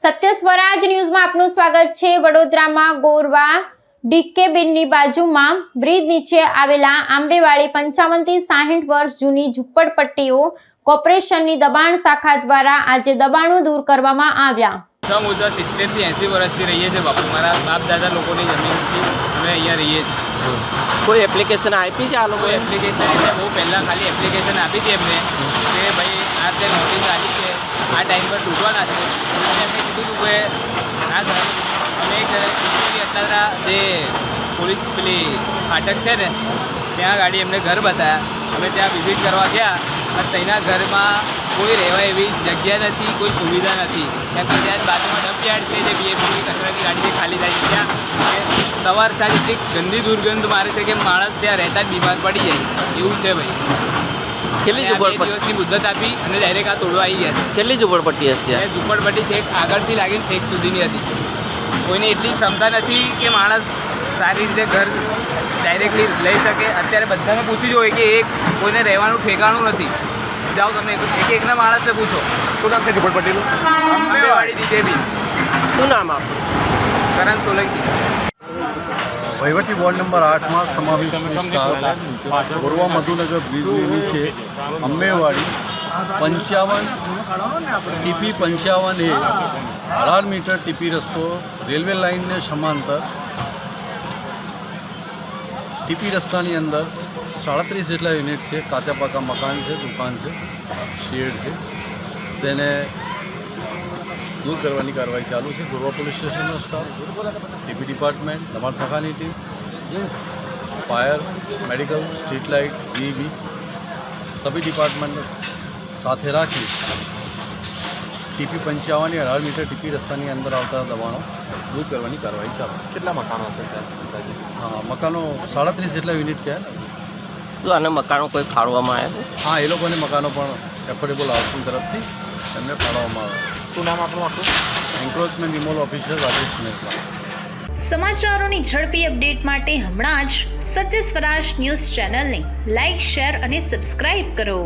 સ્વરાજ ન્યૂઝમાં આપનું સ્વાગત છે. વડોદરામાં ગોરવા ડીકે બિનની બાજુમાં બ્રિજ નીચે આવેલા આંબેવાડી પંચાવનથી સાહીઠ વર્ષ જૂની ઝૂંપડપટ્ટીઓ કોર્પોરેશનની દબાણ શાખા દ્વારા આજે દબાણો દૂર કરવામાં આવ્યા. ઓછામાં ઓછા સિત્તેરથી એંસી વર્ષથી રહીએ છીએ બાપુ. મારા બાપ દાદા લોકોની જમીનથી અમે અહીંયા રહીએ છીએ. કોઈ એપ્લિકેશન આપી છે આ લોકો એપ્લિકેશન એટલે બહુ પહેલાં ખાલી એપ્લિકેશન આપી હતી એમને. કે ભાઈ આ ટાઈમ પર તૂટવાના છે. અને અમે કીધું હતું કે ના ઘર અમે એક અત્યારના જે પોલીસ પેલી ફાટક છે ને, ત્યાં ગાડી એમને ઘર બતાવ્યા અમે ત્યાં વિઝિટ કરવા ગયા અને તેના ઘરમાં કોઈ રહેવા એવી જગ્યા નથી, કોઈ સુવિધા નથી. કેમ કે ત્યાં બાજુમાં ડમ્પ છે જે બીએમસીની કચરાની ગાડી ખાલી થાય છે ત્યાં. સવાર સાંજ એટલી ગંદી દુર્ગંધ મારે છે કે માણસ ત્યાં રહેતા જ બીમાર પડી જાય. એવું છે ભાઈ. કેટલી ઝુંપડપટ્ટી દિવસની મુદત આપી અને ડાયરેક્ટ આ તોડવા આવી ગયા છે. કેટલી ઝુંપડપટ્ટી હશે આ? એ ઝૂંપડપટ્ટી ઠેક આગળથી લાગીને ઠેક સુધીની હતી. કોઈને એટલી ક્ષમતા નથી કે માણસ સારી રીતે ઘર ડાયરેક્ટલી લઈ શકે. અત્યારે બધાને પૂછી જોઈએ કે એક કોઈને રહેવાનું ઠેકાણું નથી. જાઓ તમે એક એક એકના માણસને પૂછો. શું નામ છે ઝુંપડપટ્ટીનું? અંબેવાડી દીધે બી શું નામ આપણું કરણ સોલંકી. વહીવટી વોર્ડ નંબર આઠમાં સમાવિષ્ટ વિસ્તાર ગોરવા મધુનગર બ્રિજની નીચે અંબેવાડી પંચાવન ટીપી પંચાવન એ અઢાર મીટર ટીપી રસ્તો રેલવે લાઇનને સમાંતર ટીપી રસ્તાની અંદર સાડત્રીસ જેટલા યુનિટ છે, કાચા પાકા મકાન છે, દુકાન છે, શેડ છે. તેને દૂર કરવાની કાર્યવાહી ચાલુ છે. ગોરવા પોલીસ સ્ટેશનનો સ્ટાફ ટીપી ડિપાર્ટમેન્ટ દમણ શાખાની team fire medical street light GB સભી department સાથે રાખી ટીપી પંચાવન અઢાર મીટર ટીપી રસ્તાની અંદર આવતા દબાણો દૂર કરવાની કાર્યવાહી ચાલુ કેટલા મકાનો હશે સાહેબ? હા મકાનો સાડત્રીસ જેટલા યુનિટ છે. શું આને મકાનો કોઈ ફાળવામાં આવ્યા હા એ લોકોને મકાનો પણ એફોર્ડેબલ હાઉસિંગ તરફથી એમને ફાળવવામાં આવે શું નામ આપણું આખું? Encroachment removal officer Rajesh Mehta. સમાચારોની ઝડપી અપડેટ માટે હમણાં જ સત્ય સ્વરાજ ન્યૂઝ ચેનલને લાઇક શેર અને સબસ્ક્રાઇબ કરો.